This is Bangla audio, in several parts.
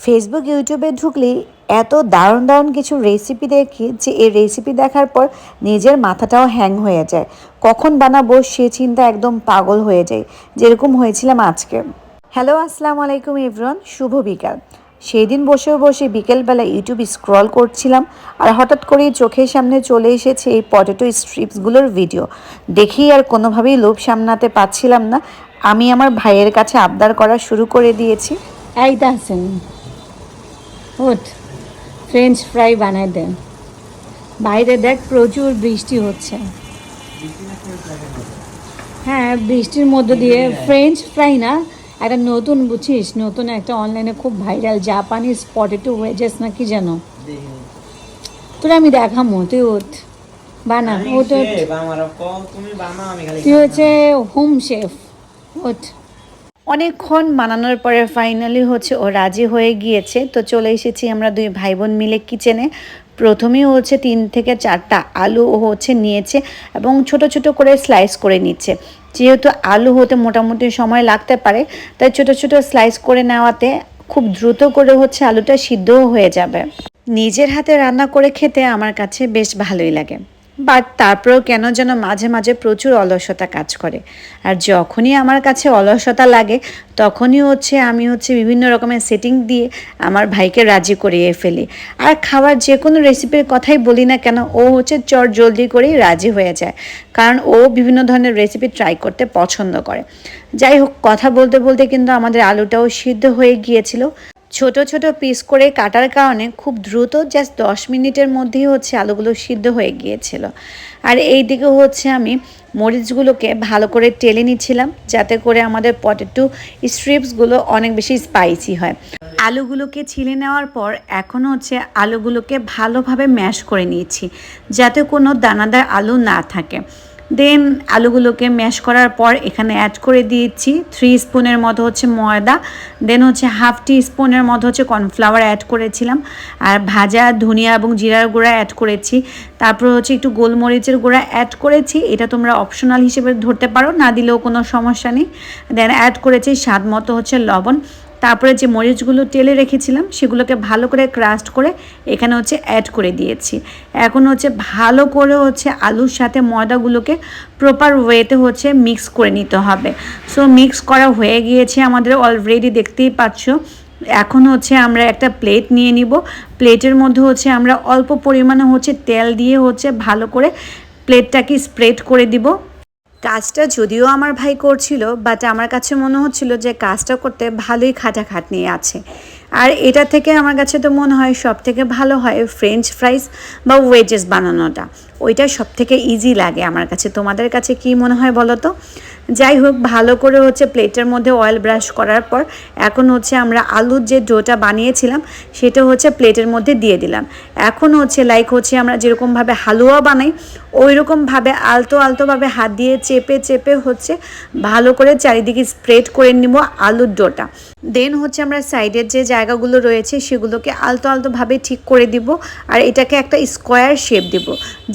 ফেসবুক ইউটিউবে ঢুকলেই এত দারুণ দারুণ কিছু রেসিপি দেখি যে এই রেসিপি দেখার পর নিজের মাথাটাও হ্যাং হয়ে যায়। কখন বানাবো সে চিন্তা একদম পাগল হয়ে যায়, যেরকম হয়েছিলাম আজকে। হ্যালো আসসালামু আলাইকুম ইভরন শুভ বিকাল। সেই দিন বসে বসে বিকেলবেলা ইউটিউব স্ক্রল করছিলাম আর হঠাৎ করেই চোখের সামনে চলে এসেছে এই পটেটো স্ট্রিপসগুলোর ভিডিও দেখেই আর কোনোভাবেই লোভ সামলাতে পারছিলাম না। আমি আমার ভাইয়ের কাছে আবদার করা শুরু করে দিয়েছি। এই তাহসেন ওঠ ফ্রেঞ্চ ফ্রাই বানায় দেন বাইরে দেখ প্রচুর বৃষ্টি হচ্ছে। হ্যাঁ বৃষ্টির মধ্য দিয়ে ফ্রেঞ্চ ফ্রাই না একটা নতুন বুঝিস নতুন একটা অনলাইনে খুব ভাইরাল জাপানিজ পটেটো ওয়েজেস না কি যেন। তোরা আমি দেখামো তুই ওঠ বানা ওঠ তুই হচ্ছে হোম শেফ ওঠ অনেকক্ষণ মানানোর পরে ফাইনালি হচ্ছে ও রাজি হয়ে গিয়েছে। তো চলে এসেছি আমরা দুই ভাই বোন মিলে কিচেনে প্রথমেই হচ্ছে তিন থেকে চারটা আলু ও হচ্ছে নিয়েছে এবং ছোট ছোট করে স্লাইস করে নিচ্ছে। যেহেতু আলু হতে মোটামুটি সময় লাগতে পারে, তাই ছোট ছোট স্লাইস করে নেওয়াতে খুব দ্রুত করে হচ্ছে আলুটা সিদ্ধও হয়ে যাবে। নিজের হাতে রান্না করে খেতে আমার কাছে বেশ ভালোই লাগে। বাট তারপরেও কেন যেন মাঝে মাঝে প্রচুর অলসতা কাজ করে। আর যখনই আমার কাছে অলসতা লাগে, তখনই হচ্ছে আমি হচ্ছে বিভিন্ন রকমের সেটিং দিয়ে আমার ভাইকে রাজি করিয়ে ফেলি। আর খাবার যে কোনো রেসিপির কথাই বলি না কেন, ও হচ্ছে চট জলদি করেই রাজি হয়ে যায়। কারণ ও বিভিন্ন ধরনের রেসিপি ট্রাই করতে পছন্দ করে। যাই হোক, কথা বলতে বলতে কিন্তু আমাদের আলুটাও সিদ্ধ হয়ে গিয়েছিল। ছোট ছোট পিস করে কাটার কারণে খুব দ্রুত জাস্ট দশ মিনিটের মধ্যেই হচ্ছে আলুগুলো সিদ্ধ হয়ে গিয়েছিল। আর এই দিকে হচ্ছে আমি মরিচগুলোকে ভালো করে টেলে নিচ্ছিলাম, যাতে করে আমাদের পটেটো স্ট্রিপসগুলো অনেক বেশি স্পাইসি হয়। আলুগুলোকে ছিলে নেওয়ার পর এখন হচ্ছে আলুগুলোকে ভালোভাবে ম্যাশ করে নিয়েছি, যাতে কোনো দানাদার আলু না থাকে। দেন আলুগুলোকে ম্যাশ করার পর এখানে অ্যাড করে দিয়েছি। থ্রি স্পুনের মতো হচ্ছে ময়দা দেন হচ্ছে হাফ টি স্পুনের মতো হচ্ছে কর্নফ্লাওয়ার অ্যাড করেছিলাম। আর ভাজা ধনিয়া এবং জিরার গুঁড়া অ্যাড করেছি। তারপর হচ্ছে একটু গোলমরিচের গুঁড়া অ্যাড করেছি। এটা তোমরা অপশনাল হিসেবে ধরতে পারো, না দিলেও কোনো সমস্যা নেই। দেন অ্যাড করেছি স্বাদ মতো হচ্ছে লবণ। তারপরে যে মরিচগুলো তেলে রেখেছিলাম, সেগুলোকে ভালো করে ক্রাস্ট করে এখানে হচ্ছে অ্যাড করে দিয়েছি। এখন হচ্ছে ভালো করে হচ্ছে আলুর সাথে ময়দাগুলোকে প্রপার ওয়েতে হচ্ছে মিক্স করে নিতে হবে। সো মিক্স করা হয়ে গিয়েছে আমাদের অলরেডি দেখতেই পাচ্ছ। এখন হচ্ছে আমরা একটা প্লেট নিয়ে নিব। প্লেটের মধ্যে হচ্ছে আমরা অল্প পরিমাণে হচ্ছে তেল দিয়ে হচ্ছে ভালো করে প্লেটটাকে স্প্রেড করে দিব। কাজটা যদিও আমার ভাই করছিল বাট আমার কাছে মনে হচ্ছিল যে কাজটা করতে ভালোই খাটাখাটনি আছে। আর এটা থেকে আমার কাছে তো মনে হয় সব থেকে ভালো হয় ফ্রেঞ্চ ফ্রাইস বা ওয়েজেস বানানোটা। ওইটা সব থেকে ইজি লাগে আমার কাছে। তোমাদের কাছে কি মনে হয় বলো তো? যাই হোক, ভালো করে হচ্ছে প্লেটের মধ্যে অয়েল ব্রাশ করার পর এখন হচ্ছে আমরা আলুর যে ডোটা বানিয়েছিলাম, সেটা হচ্ছে প্লেটের মধ্যে দিয়ে দিলাম। এখন হচ্ছে লাইক হচ্ছে আমরা যেরকমভাবে হালুয়া বানাই ওই রকমভাবে আলতো আলতোভাবে হাত দিয়ে চেপে চেপে হচ্ছে ভালো করে চারিদিকে স্প্রেড করে নিব আলুর ডোটা দেন হচ্ছে আমরা সাইডের যে জায়গাগুলো রয়েছে, সেগুলোকে আলতো আলতোভাবে ঠিক করে দিব আর এটাকে একটা স্কোয়ার শেপ দিব,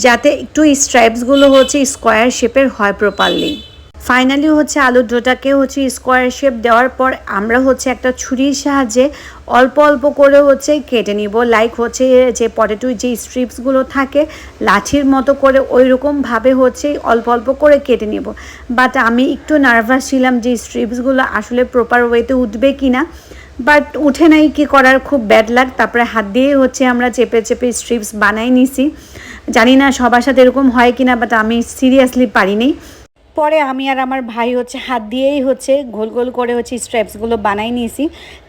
যাতে একটু স্ট্রাইপসগুলো হচ্ছে স্কোয়ার শেপের হয় প্রপারলি ফাইনালি হচ্ছে আলুর ডোটাকে হচ্ছে স্কোয়ার শেপ দেওয়ার পর আমরা হচ্ছে একটা ছুরির সাহায্যে অল্প অল্প করে হচ্ছে কেটে নিব। লাইক হচ্ছে যে পটেটো যে স্ট্রিপসগুলো থাকে, লাঠির মতো করে ওই রকমভাবে হচ্ছে অল্প অল্প করে কেটে নিব। বাট আমি একটু নার্ভাস ছিলাম যে স্ট্রিপসগুলো আসলে প্রপার ওয়েতে উঠবে কি না বাট উঠে নাই কি করার, খুব ব্যাড লাগ তারপরে হাত দিয়ে হচ্ছে আমরা চেপে চেপে স্ট্রিপস বানাই নিছি। জানি না সবার সাথে এরকম হয় কি না বাট আমি সিরিয়াসলি পারিনি। পরে আমি আর আমার ভাই হচ্ছে হাত দিয়েই হচ্ছে গোল গোল করে হচ্ছে স্ট্রেপসগুলো বানাই নিয়েছি।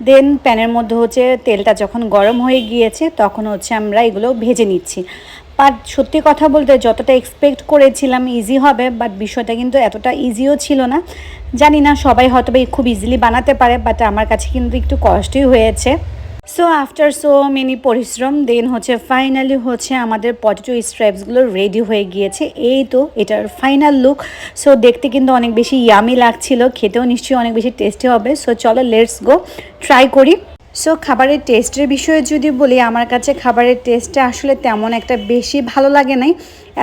দেন প্যানের মধ্যে হচ্ছে তেলটা যখন গরম হয়ে গিয়েছে তখন হচ্ছে আমরা এগুলো ভেজে নিচ্ছি। বাট সত্যি কথা বলতে যতটা এক্সপেক্ট করেছিলাম ইজি হবে বাট বিষয়টা কিন্তু এতটা ইজিও ছিল না। জানি না সবাই হয়তো খুব ইজিলি বানাতে পারে বাট আমার কাছে কিন্তু একটু কষ্টই হয়েছে। সো আফটার সো মেনি পরিশ্রম দেন হচ্ছে ফাইনালি হচ্ছে আমাদের পটেটো স্ট্রাইপসগুলো রেডি হয়ে গিয়েছে। এই তো এটার ফাইনাল লুক সো দেখতে কিন্তু অনেক বেশি ইয়ামি লাগছিল। খেতেও নিশ্চয়ই অনেক বেশি টেস্টি হবে। সো চলো লেটস গো ট্রাই করি। সো খাবারের টেস্টের বিষয়ে যদি বলি, আমার কাছে খাবারের টেস্টটা আসলে তেমন একটা বেশি ভালো লাগে নাই।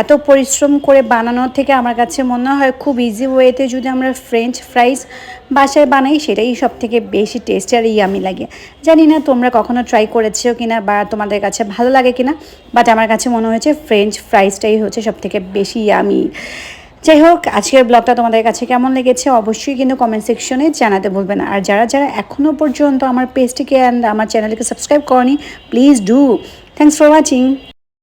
এত পরিশ্রম করে বানানোর থেকে আমার কাছে মনে হয় খুব ইজি ওয়েতে যদি আমরা ফ্রেঞ্চ ফ্রাইস বাসায় বানাই, সেটাই সব থেকে বেশি টেস্ট আর ইয়ামি লাগে। জানি না তোমরা কখনো ট্রাই করেছ কিনা বা তোমাদের কাছে ভালো লাগে কিনা বাট আমার কাছে মনে হয়েছে ফ্রেঞ্চ ফ্রাইসটাই হচ্ছে সব থেকে বেশি ইয়ামি যাই হোক আজকের ব্লগটা তোমাদের কাছে কেমন লেগেছে অবশ্যই কিন্তু কমেন্ট সেকশনে জানাতে ভুলবে না। আর যারা যারা এখনও পর্যন্ত আমার পেজটিকে অ্যান্ড আমার চ্যানেলকে সাবস্ক্রাইব করনি please do thanks for watching